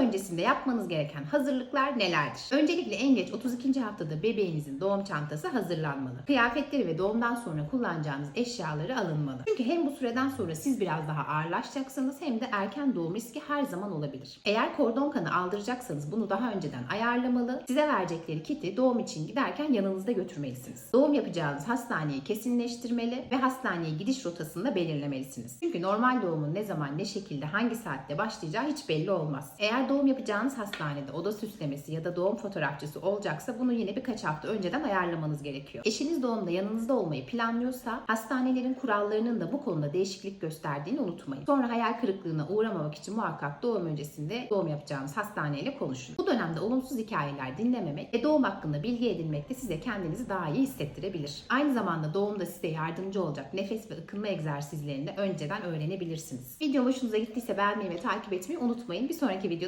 öncesinde yapmanız gereken hazırlıklar nelerdir? Öncelikle en geç 32. haftada bebeğinizin doğum çantası hazırlanmalı. Kıyafetleri ve doğumdan sonra kullanacağınız eşyaları alınmalı. Çünkü hem bu süreden sonra siz biraz daha ağırlaşacaksınız hem de erken doğum riski her zaman olabilir. Eğer kordon kanı aldıracaksanız bunu daha önceden ayarlamalı. Size verecekleri kiti doğum için giderken yanınızda götürmelisiniz. Doğum yapacağınız hastaneyi kesinleştirmeli ve hastaneye gidiş rotasını da belirlemelisiniz. Çünkü normal doğumun ne zaman, ne şekilde, hangi saatte başlayacağı hiç belli olmaz. Eğer doğum yapacağınız hastanede oda süslemesi ya da doğum fotoğrafçısı olacaksa bunu yine birkaç hafta önceden ayarlamanız gerekiyor. Eşiniz doğumda yanınızda olmayı planlıyorsa hastanelerin kurallarının da bu konuda değişiklik gösterdiğini unutmayın. Sonra hayal kırıklığına uğramamak için muhakkak doğum öncesinde doğum yapacağınız hastaneyle konuşun. Bu dönemde olumsuz hikayeler dinlememek ve doğum hakkında bilgi edinmek de size kendinizi daha iyi hissettirebilir. Aynı zamanda doğumda size yardımcı olacak nefes ve ıkınma egzersizlerini de önceden öğrenebilirsiniz. Video hoşunuza gittiyse beğenmeyi ve takip etmeyi unutmayın. Bir sonraki videoda